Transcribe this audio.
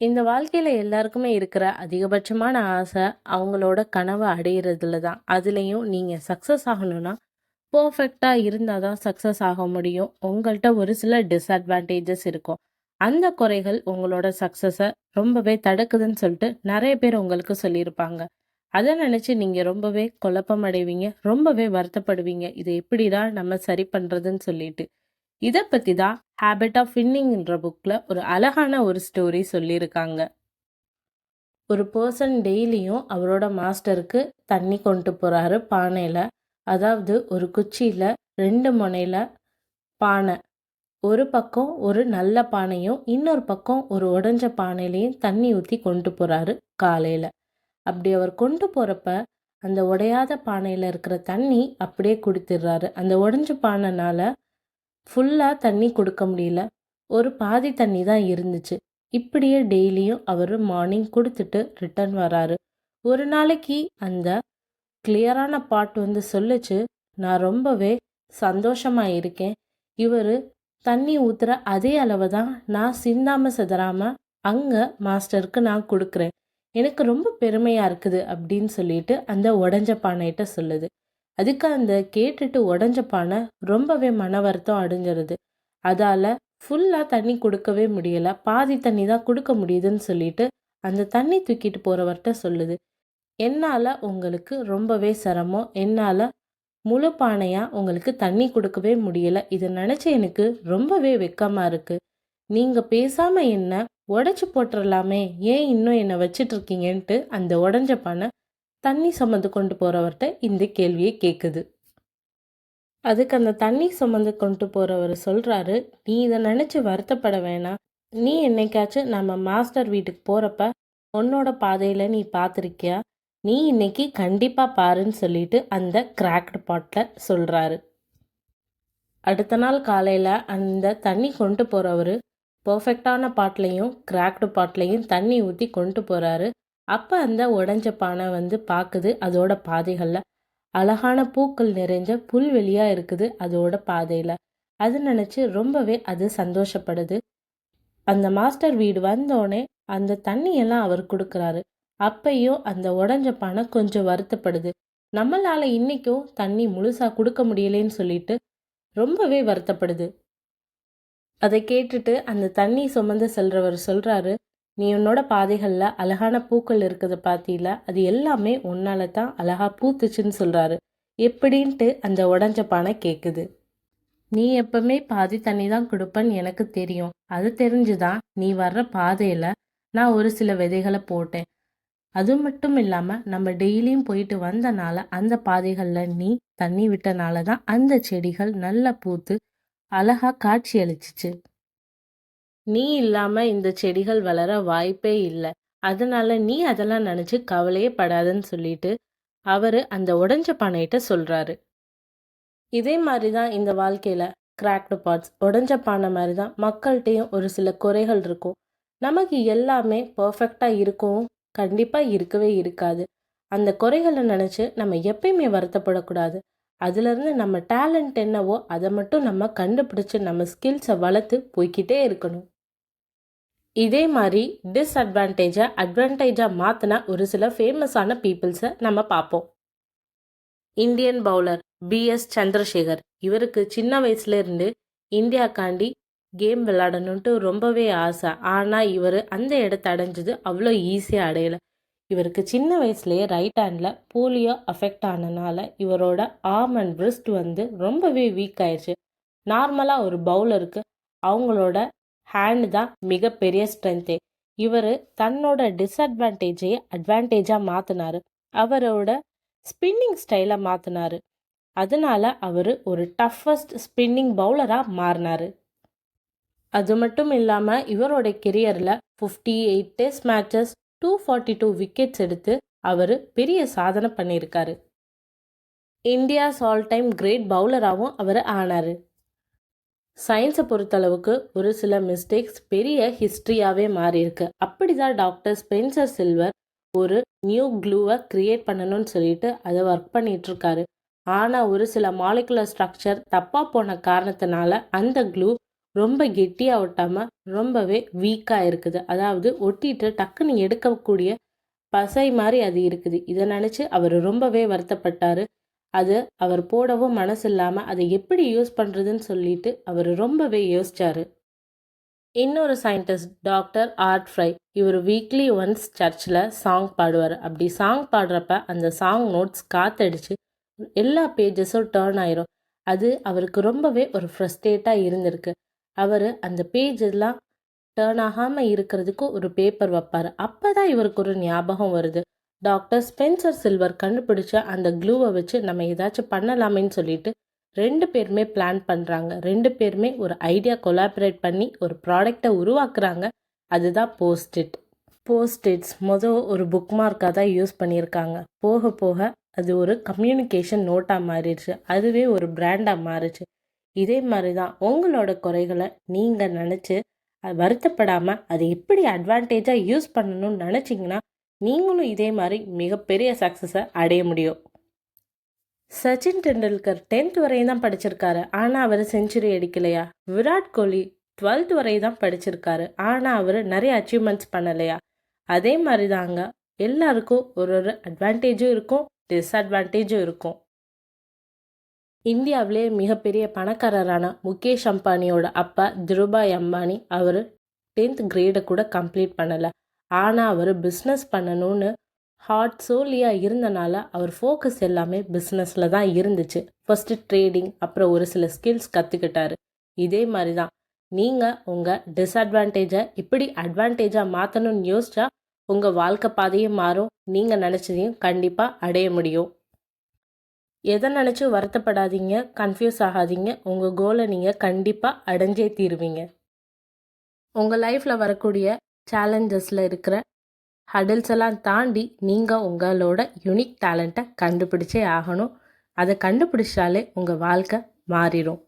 இந்த வாழ்க்கையில் எல்லாருக்குமே இருக்கிற அதிகபட்சமான ஆசை அவங்களோட கனவை அடையிறதுல தான். அதுலேயும் நீங்கள் சக்ஸஸ் ஆகணும்னா, பர்ஃபெக்டாக இருந்தால் தான் சக்ஸஸ் ஆக முடியும். உங்கள்கிட்ட ஒரு சில டிஸ்அட்வான்டேஜஸ் இருக்கும். அந்த குறைகள் உங்களோட சக்ஸஸை ரொம்பவே தடுக்குதுன்னு சொல்லிட்டு நிறைய பேர் உங்களுக்கு சொல்லியிருப்பாங்க. அதை நினச்சி நீங்கள் ரொம்பவே குழப்பம் அடைவீங்க. ரொம்பவே வருத்தப்படுவீங்க. இத எப்படிடா நம்ம சரி பண்ணுறதுன்னு சொல்லிட்டு. இதை பற்றி தான் ஹேபிட் ஆஃப் வின்னிங்ன்ற புக்கில் ஒரு அழகான ஒரு ஸ்டோரி சொல்லியிருக்காங்க. ஒரு பர்சன் டெய்லியும் அவரோட மாஸ்டருக்கு தண்ணி கொண்டு போகிறாரு பானையில் அதாவது ஒரு குச்சியில் ரெண்டு முனையில் பானை. ஒரு பக்கம் ஒரு நல்ல பானையும், இன்னொரு பக்கம் ஒரு உடஞ்ச பானையிலையும் தண்ணி ஊற்றி கொண்டு போகிறாரு காலையில் அப்படி அவர் கொண்டு போகிறப்ப அந்த உடையாத பானையில் இருக்கிற தண்ணி அப்படியே கொடுத்துட்றாரு அந்த உடஞ்ச பானைனால ஃபுல்லாக தண்ணி கொடுக்க முடியல. ஒரு பாதி தண்ணி தான் இருந்துச்சு. இப்படியே டெய்லியும் அவர் மார்னிங் கொடுத்துட்டு ரிட்டர்ன் வராரு. ஒரு நாளைக்கு அந்த கிளியரான பாட் வந்து சொல்லுச்சு, "நான் ரொம்பவே சந்தோஷமாக இருக்கேன். இவர் தண்ணி ஊற்றுற அதே அளவு தான் நான் சிந்தாமல் சிதறாமல் அங்கே மாஸ்டருக்கு நான் கொடுக்குறேன் எனக்கு ரொம்ப பெருமையாக இருக்குது." அப்படின்னு சொல்லிட்டு அந்த உடஞ்ச பானைகிட்ட சொல்லுது. அதுக்கு அந்த கேட்டுட்டு உடஞ்ச பானை ரொம்பவே மன வருத்தம் அடைஞ்சிருது. அதால ஃபுல்லாக தண்ணி கொடுக்கவே முடியல. பாதி தண்ணி தான் கொடுக்க முடியுதுன்னு சொல்லிட்டு, அந்த தண்ணி தூக்கிட்டு போகிறவர்கிட்ட சொல்லுது. என்னால் உங்களுக்கு ரொம்பவே சிரமம். என்னால் முழு பானையாக உங்களுக்கு தண்ணி கொடுக்கவே முடியல. இதை நினச்சி எனக்கு ரொம்பவே வெக்கமாக இருக்குது நீங்கள் பேசாமல் என்ன உடச்சி போட்டுறலாமே. ஏன் இன்னும் என்னை வச்சுட்ருக்கீங்கன்ட்டு" அந்த உடஞ்ச பானை தண்ணி சுமந்து கொண்டு போகிறவர்கிட்ட இந்த கேள்வியை கேட்குது அதுக்கு அந்த தண்ணி சுமந்து கொண்டு போகிறவர் சொல்கிறாரு "நீ இதை நினச்சி வருத்தப்பட வேணாம். நீ என்னைக்காச்சும் நம்ம மாஸ்டர் வீட்டுக்கு போகிறப்ப உன்னோட பாதையில் நீ பார்த்துருக்கியா நீ இன்னைக்கு கண்டிப்பாக பாருன்னு" சொல்லிட்டு அந்த கிராக்டு பாட்டில் சொல்கிறாரு அடுத்த நாள் காலையில் அந்த தண்ணி கொண்டு போகிறவர் பர்ஃபெக்டான பாட்லயும், கிராக்டு பாட்லயும் தண்ணி ஊற்றி கொண்டு போகிறாரு அப்போ அந்த உடஞ்ச பானை வந்து பார்க்குது அதோட பாதைகளில் அழகான பூக்கள் நிறைஞ்ச புல்வெளியாக இருக்குது அதோட பாதையில் அது நினச்சி ரொம்பவே அது சந்தோஷப்படுது. அந்த மாஸ்டர் வீடு வந்தோடனே அந்த தண்ணியெல்லாம் அவர் கொடுக்குறாரு அப்பையும் அந்த உடஞ்ச பானை கொஞ்சம் வருத்தப்படுது. நம்மளால இன்னைக்கும் தண்ணி முழுசாக கொடுக்க முடியலேன்னு சொல்லிட்டு ரொம்பவே வருத்தப்படுது. அதை கேட்டுட்டு அந்த தண்ணி சுமந்து செல்றவர் சொல்கிறாரு "நீ உன்னோட பாதைகளில் அழகான பூக்கள் இருக்கிறத பாத்தீல? அது எல்லாமே உன்னால தான் அழகாக பூத்துச்சுன்னு" சொல்கிறாரு எப்படின்ட்டு அந்த உடஞ்ச பானை கேட்குது "நீ எப்பவுமே பாதி தண்ணி தான் கொடுப்பேன்னு எனக்கு தெரியும். அது தெரிஞ்சு தான் நீ வர்ற பாதையில் நான் ஒரு சில விதைகளை போட்டேன். அது மட்டும் இல்லாமல் நம்ம டெய்லியும் போயிட்டு வந்தனால அந்த பாதைகளில் நீ தண்ணி விட்டனால தான் அந்த செடிகள் நல்லா பூத்து அழகாக காட்சி அளிச்சிச்சு நீ இல்லாம இந்த செடிகள் வளர வாய்ப்பே இல்லை அதனால நீ அதெல்லாம் நினச்சி கவலையே படாதன்னு" சொல்லிட்டு அவரு அந்த உடஞ்ச பானைகிட்ட சொல்றாரு. இதே மாதிரி தான் இந்த வாழ்க்கையில கிராக்டு பார்ட்ஸ் உடஞ்ச பானை மாதிரி தான் மக்கள்கிட்டையும் ஒரு சில குறைகள் இருக்கும். நமக்கு எல்லாமே பர்ஃபெக்டாக இருக்கவும் கண்டிப்பாக இருக்கவே இருக்காது. அந்த குறைகளை நினச்சி நம்ம எப்பயுமே வருத்தப்படக்கூடாது. அதுலேருந்து நம்ம டேலண்ட் என்னவோ அதை மட்டும் நம்ம கண்டுபிடிச்சி நம்ம ஸ்கில்ஸை வளர்த்து போய்க்கிட்டே இருக்கணும். இதே மாதிரி டிஸ்அட்வான்டேஜை அட்வான்டேஜாக மாற்றின ஒரு சில ஃபேமஸான பீப்புள்ஸை நம்ம பார்ப்போம் Indian bowler B. S. Chandrasekhar. இவருக்கு சின்ன வயசுலேருந்து இந்தியாக்காண்டி கேம் விளாடணுன்ட்டு ரொம்பவே ஆசை. ஆனால் இவர் அந்த இடத்த அடைஞ்சது அவ்வளோ ஈஸியாக அடையலை இவருக்கு சின்ன வயசுலேயே ரைட் ஹேண்டில் போலியோ அஃபெக்ட் ஆனனால இவரோட ஆர்ம் அண்ட் பிரிஸ்ட் வந்து ரொம்பவே வீக் ஆயிடுச்சு நார்மலாக ஒரு பவுலருக்கு அவங்களோட ஹேண்ட் தான் மிகப்பெரிய ஸ்ட்ரென்த்தே. இவர் தன்னோட டிஸ்அட்வான்டேஜையே அட்வான்டேஜாக மாற்றினார் அவரோட ஸ்பின்னிங் ஸ்டைலை மாற்றினார் அதனால அவர் ஒரு டஃப்பஸ்ட் ஸ்பின்னிங் பவுலராக மாறினார். அது மட்டும் இல்லாமல் இவரோட கெரியரில் fifty eight test matches, 242 wickets எடுத்து அவர் பெரிய சாதனை பண்ணியிருக்காரு. இந்தியாஸ் ஆல் டைம் கிரேட் பவுலராகவும் அவர் ஆனாரு. சயின்ஸை பொறுத்தளவுக்கு ஒரு சில மிஸ்டேக்ஸ் பெரிய ஹிஸ்ட்ரியாகவே மாறியிருக்கு. அப்படிதான் டாக்டர் ஸ்பென்சர் சில்வர் ஒரு நியூ க்ளூவை க்ரியேட் பண்ணணும்னு சொல்லிட்டு அதை ஒர்க் பண்ணிகிட்ருக்காரு ஆனால் ஒரு சில மாலிகுலர் ஸ்ட்ரக்சர் தப்பாக போன காரணத்தினால அந்த க்ளூ ரொம்ப கெட்டியாக ஒட்டாமல் ரொம்பவே வீக்காக இருக்குது. அதாவது ஒட்டிட்டு டக்குன்னு எடுக்கக்கூடிய பசை மாதிரி அது இருக்குது. இதை நினச்சி அவர் ரொம்பவே வருத்தப்பட்டார். அது அவர் போடவும் மனசு இல்லாமல் அதை எப்படி யூஸ் பண்ணுறதுன்னு சொல்லிட்டு அவர் ரொம்பவே யோசிச்சார். இன்னொரு சயின்டிஸ்ட் டாக்டர் ஆர்ட் ஃப்ரை இவர் வீக்லி ஒன்ஸ் சர்ச்சில் சாங் பாடுவார். அப்படி சாங் பாடுறப்ப அந்த சாங் நோட்ஸ் காத்தடிச்சு எல்லா பேஜஸும் டேர்ன் ஆயிரும். அது அவருக்கு ரொம்பவே ஒரு ஃப்ரஸ்ட்ரேட்டாக இருந்திருக்கு. அவர் அந்த பேஜ் எல்லாம் டேர்ன் ஆகாமல் இருக்கிறதுக்கு ஒரு பேப்பர் வைப்பார். அப்போ தான் இவருக்கு ஒரு ஞாபகம் வருது. டாக்டர் ஸ்பென்சர் சில்வர் கண்டுபிடிச்ச அந்த க்ளூவை வச்சு நம்ம ஏதாச்சும் பண்ணலாமேன்னு சொல்லிட்டு ரெண்டு பேருமே பிளான் பண்ணுறாங்க ரெண்டு பேருமே ஒரு ஐடியா கொலாபரேட் பண்ணி ஒரு ப்ராடக்டை உருவாக்குறாங்க. அதுதான் போஸ்டிட் போஸ்டிட்ஸ் மொதல் ஒரு புக் மார்க்காக தான் யூஸ் பண்ணியிருக்காங்க. போக போக அது ஒரு கம்யூனிகேஷன் நோட்டாக மாறிடுச்சு. அதுவே ஒரு பிராண்டாக மாறிச்சு. இதே மாதிரி தான் உங்களோட குறைகளை நீங்கள் நினச்சி வருத்தப்படாமல் அதை எப்படி அட்வான்டேஜாக யூஸ் பண்ணணும்னு நினச்சிங்கன்னா நீங்களும் இதே மாதிரி மிகப்பெரிய சக்ஸஸை அடைய முடியும். சச்சின் டெண்டுல்கர் டென்த் வரையும் தான் படிச்சிருக்காரு. ஆனால் அவர் செஞ்சுரி அடிக்கலையா? விராட் கோலி டுவெல்த் வரையும் தான் படிச்சிருக்காரு. ஆனால் அவர் நிறைய அச்சீவ்மெண்ட்ஸ் பண்ணலையா? அதே மாதிரி தாங்க எல்லாருக்கும் ஒரு ஒரு அட்வான்டேஜும் இருக்கும் டிஸ்அட்வான்டேஜும் இருக்கும். இந்தியாவிலே மிகப்பெரிய பணக்காரரான முகேஷ் அம்பானியோட அப்பா திருபாய் அம்பானி அவர் டென்த் கிரேடை கூட கம்ப்ளீட் பண்ணலை. ஆனால் அவர் பிஸ்னஸ் பண்ணணும்னு ஹார்ட் சோலியாக இருந்தனால அவர் ஃபோக்கஸ் எல்லாமே பிஸ்னஸில் தான் இருந்துச்சு. ஃபஸ்ட்டு ட்ரேடிங் அப்புறம் ஒரு சில ஸ்கில்ஸ் கற்றுக்கிட்டாரு இதே மாதிரி தான் நீங்கள் உங்கள் டிஸ்அட்வான்டேஜை இப்படி அட்வான்டேஜாக மாற்றணும்னு யோசிச்சா உங்கள் வாழ்க்கை பாதையும் மாறும். நீங்கள் நினச்சதையும் கண்டிப்பாக அடைய முடியும். எதை நினச்சி வருத்தப்படாதீங்க கன்ஃபியூஸ் ஆகாதீங்க. உங்கள் கோலை நீங்கள் கண்டிப்பாக அடைஞ்சே தீருவீங்க. உங்கள் லைஃப்பில் வரக்கூடிய சேலஞ்சஸில் இருக்கிற ஹடில்ஸ் எல்லாம் தாண்டி நீங்கள் உங்களோட யுனிக் டேலண்ட்டை கண்டுபிடிச்சே ஆகணும். அதை கண்டுபிடிச்சாலே உங்கள் வாழ்க்கை மாறிடும்